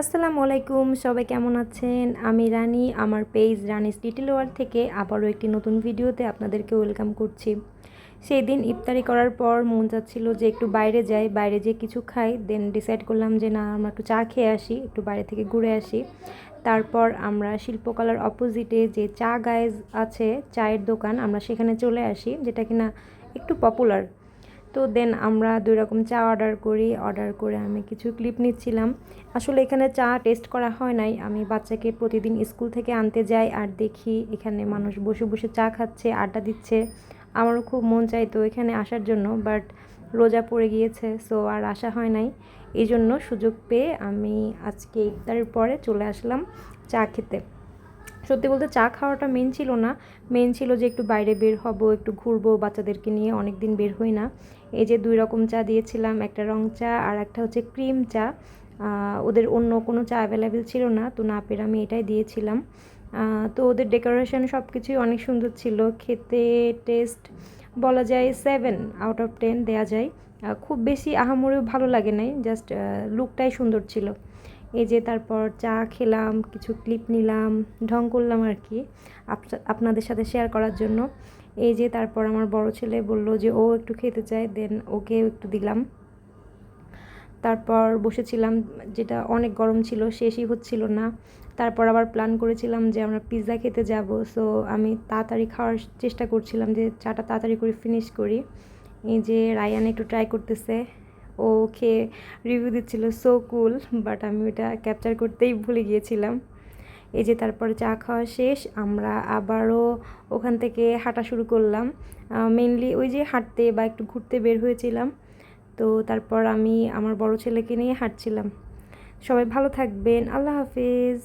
আসসালামু আলাইকুম, সবাই কেমন আছেন? আমি রানী, আমার পেজ রানিস লিটিল ওয়ার্ল্ড থেকে আবারও একটি নতুন ভিডিওতে আপনাদেরকে ওয়েলকাম করছি। সেই দিন ইফতারি করার পর মন চাচ্ছিল যে একটু বাইরে যাই, বাইরে যেয়ে কিছু খাই দেন ডিসাইড করলাম যে না, আমরা একটু চা খেয়ে আসি, একটু বাইরে থেকে ঘুরে আসি। তারপর আমরা শিল্পকলার অপোজিটে যে চা গায়েজ আছে, চায়ের দোকান, আমরা সেখানে চলে আসি, যেটা কিনা একটু পপুলার তো দেন আমরা দুই রকম চা অর্ডার করি। অর্ডার করে আমি কিছু ক্লিপ নিচ্ছিলাম। আসলে এখানে চা টেস্ট করা হয় নাই। আমি বাচ্চাকে প্রতিদিন স্কুল থেকে আনতে যাই আর দেখি এখানে মানুষ বসে বসে চা খাচ্ছে, আড্ডা দিচ্ছে। আমারও খুব মন চাইতো এখানে আসার জন্য বাট রোজা পড়ে গিয়েছে সো আর আসা হয় নাই। এই জন্য সুযোগ পেয়ে আমি আজকে ইফতারের পরে চলে আসলাম চা খেতে। সত্যি বলতে চা খাওয়াটা মেন ছিল না। মেন ছিল যে একটু বাইরে বের হব, একটু ঘুরবো, বাচ্চাদেরকে নিয়ে অনেক দিন বের হই না। এই যে দুই রকম চা দিয়েছিলাম, একটা রং চা আর একটা হচ্ছে ক্রিম চা। ওদের অন্য কোনো চা অ্যাভেলেবেল ছিল না, তো না পেরে আমি এটাই দিয়েছিলাম। তো ওদের ডেকোরেশন সব কিছুই অনেক সুন্দর ছিল। খেতে টেস্ট বলা যায় সেভেন আউট অফ টেন দেওয়া যায়। খুব বেশি আহামরিও ভালো লাগে নাই জাস্ট লুকটাই সুন্দর ছিল। এই যে তারপর চা খেলাম, কিছু ক্লিপ নিলাম, ঢং করলাম আর কি আপনাদের সাথে শেয়ার করার জন্য। এই যে তারপর আমার বড় ছেলে বলল যে, ও একটু খেতে চায় দেন ওকে একটু দিলাম। তারপর বসেছিলাম, যেটা অনেক গরম ছিল, শেষই হচ্ছিল না। তারপর আবার প্ল্যান করেছিলাম যে, আমরা পিৎজা খেতে যাব। সো আমি তাড়াতাড়ি খাওয়ার চেষ্টা করছিলাম যে, চাটা তাড়াতাড়ি করে ফিনিশ করি। এই যে রায়ান একটু ট্রাই করতেছে। ও খেয়ে রিভিউ দিচ্ছিল সো কুল বাট আমি ওটা ক্যাপচার করতেই ভুলে গিয়েছিলাম। এই যে তারপরে চা খাওয়া শেষ, আমরা আবারও ওখান থেকে হাঁটা শুরু করলাম। মেনলি ওই যে হাঁটতে বা একটু ঘুরতে বের হয়েছিলাম। তো তারপর আমি আমার বড় ছেলেকে নিয়ে হাঁটছিলাম। সবাই ভালো থাকবেন, আল্লাহ হাফিজ।